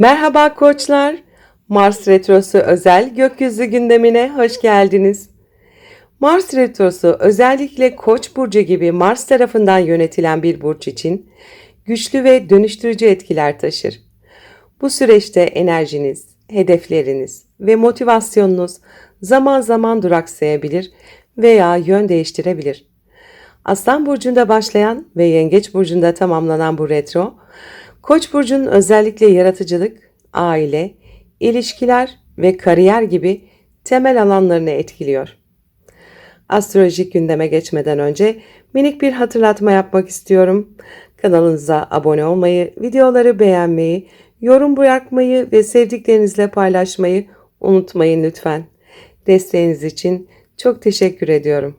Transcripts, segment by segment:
Merhaba koçlar. Mars Retrosu özel gökyüzü gündemine hoş geldiniz. Mars Retrosu özellikle Koç burcu gibi Mars tarafından yönetilen bir burç için güçlü ve dönüştürücü etkiler taşır. Bu süreçte enerjiniz, hedefleriniz ve motivasyonunuz zaman zaman duraksayabilir veya yön değiştirebilir. Aslan burcunda başlayan ve Yengeç burcunda tamamlanan bu retro, Koç burcunun özellikle yaratıcılık, aile, ilişkiler ve kariyer gibi temel alanlarını etkiliyor. Astrolojik gündeme geçmeden önce minik bir hatırlatma yapmak istiyorum. Kanalınıza abone olmayı, videoları beğenmeyi, yorum bırakmayı ve sevdiklerinizle paylaşmayı unutmayın lütfen. Desteğiniz için çok teşekkür ediyorum.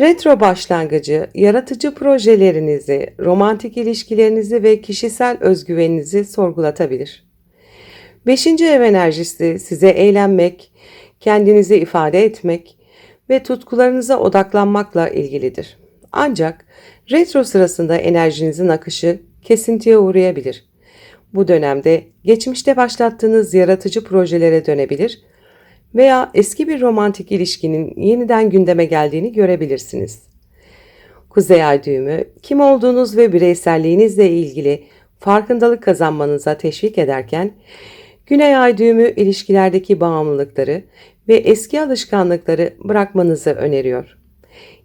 Retro başlangıcı, yaratıcı projelerinizi, romantik ilişkilerinizi ve kişisel özgüveninizi sorgulatabilir. Beşinci ev enerjisi size eğlenmek, kendinizi ifade etmek ve tutkularınıza odaklanmakla ilgilidir. Ancak retro sırasında enerjinizin akışı kesintiye uğrayabilir. Bu dönemde geçmişte başlattığınız yaratıcı projelere dönebilir veya eski bir romantik ilişkinin yeniden gündeme geldiğini görebilirsiniz. Kuzey ay düğümü kim olduğunuz ve bireyselliğinizle ilgili farkındalık kazanmanıza teşvik ederken, Güney ay düğümü ilişkilerdeki bağımlılıkları ve eski alışkanlıkları bırakmanızı öneriyor.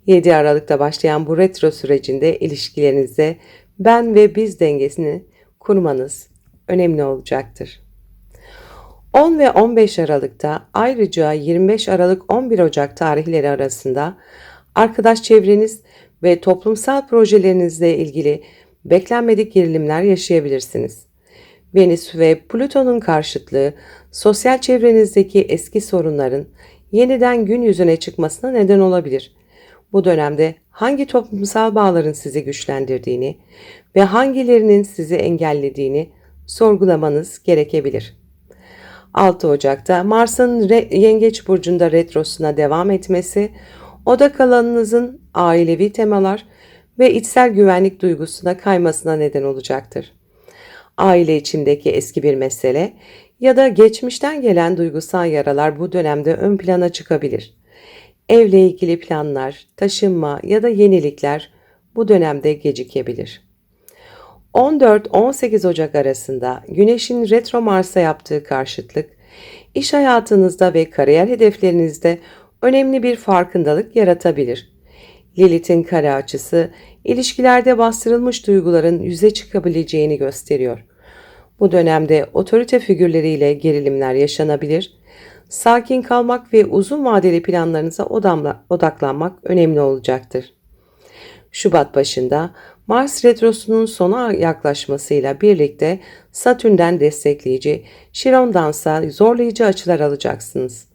7 Aralık'ta başlayan bu retro sürecinde ilişkilerinizde ben ve biz dengesini kurmanız önemli olacaktır. 10 ve 15 Aralık'ta ayrıca 25 Aralık 11 Ocak tarihleri arasında arkadaş çevreniz ve toplumsal projelerinizle ilgili beklenmedik gerilimler yaşayabilirsiniz. Venüs ve Plüton'un karşıtlığı sosyal çevrenizdeki eski sorunların yeniden gün yüzüne çıkmasına neden olabilir. Bu dönemde hangi toplumsal bağların sizi güçlendirdiğini ve hangilerinin sizi engellediğini sorgulamanız gerekebilir. 6 Ocak'ta Mars'ın Yengeç burcunda retrosuna devam etmesi, odak alanınızın ailevi temalar ve içsel güvenlik duygusuna kaymasına neden olacaktır. Aile içindeki eski bir mesele ya da geçmişten gelen duygusal yaralar bu dönemde ön plana çıkabilir. Evle ilgili planlar, taşınma ya da yenilikler bu dönemde gecikebilir. 14-18 Ocak arasında Güneş'in retro Mars'a yaptığı karşıtlık, iş hayatınızda ve kariyer hedeflerinizde önemli bir farkındalık yaratabilir. Lilith'in kare açısı, ilişkilerde bastırılmış duyguların yüze çıkabileceğini gösteriyor. Bu dönemde otorite figürleriyle gerilimler yaşanabilir, sakin kalmak ve uzun vadeli planlarınıza odaklanmak önemli olacaktır. Şubat başında Mars retrosunun sona yaklaşmasıyla birlikte Satürn'den destekleyici, Şiron'dansa zorlayıcı açılar alacaksınız.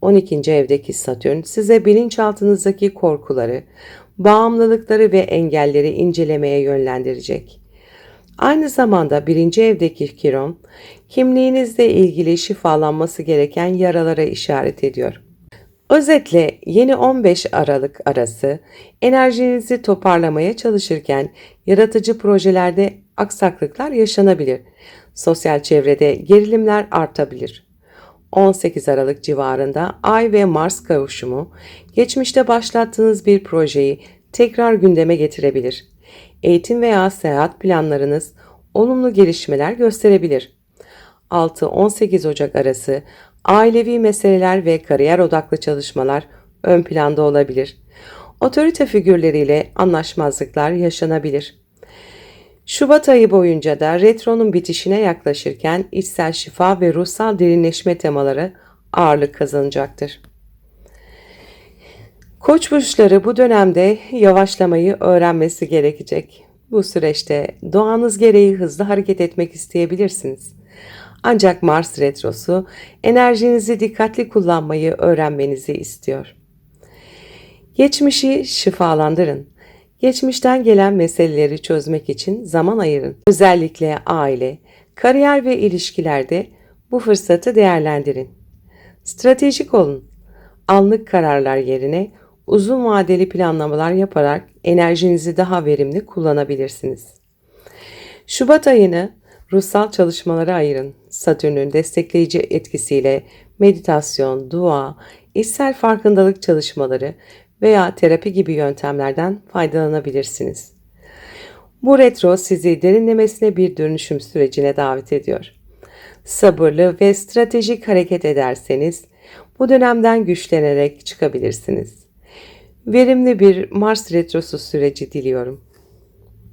12. evdeki Satürn size bilinçaltınızdaki korkuları, bağımlılıkları ve engelleri incelemeye yönlendirecek. Aynı zamanda birinci evdeki Kiron, kimliğinizle ilgili şifalanması gereken yaralara işaret ediyor. Özetle yeni 15 Aralık arası enerjinizi toparlamaya çalışırken yaratıcı projelerde aksaklıklar yaşanabilir. Sosyal çevrede gerilimler artabilir. 18 Aralık civarında Ay ve Mars kavuşumu geçmişte başlattığınız bir projeyi tekrar gündeme getirebilir. Eğitim veya seyahat planlarınız olumlu gelişmeler gösterebilir. 6-18 Ocak arası ailevi meseleler ve kariyer odaklı çalışmalar ön planda olabilir. Otorite figürleriyle anlaşmazlıklar yaşanabilir. Şubat ayı boyunca da retronun bitişine yaklaşırken içsel şifa ve ruhsal derinleşme temaları ağırlık kazanacaktır. Koç burçları bu dönemde yavaşlamayı öğrenmesi gerekecek. Bu süreçte doğanız gereği hızlı hareket etmek isteyebilirsiniz. Ancak Mars retrosu enerjinizi dikkatli kullanmayı öğrenmenizi istiyor. Geçmişi şifalandırın. Geçmişten gelen meseleleri çözmek için zaman ayırın. Özellikle aile, kariyer ve ilişkilerde bu fırsatı değerlendirin. Stratejik olun. Anlık kararlar yerine uzun vadeli planlamalar yaparak enerjinizi daha verimli kullanabilirsiniz. Şubat ayını ruhsal çalışmalara ayırın. Satürn'ün destekleyici etkisiyle meditasyon, dua, içsel farkındalık çalışmaları veya terapi gibi yöntemlerden faydalanabilirsiniz. Bu retro sizi derinlemesine bir dönüşüm sürecine davet ediyor. Sabırlı ve stratejik hareket ederseniz bu dönemden güçlenerek çıkabilirsiniz. Verimli bir Mars retrosu süreci diliyorum.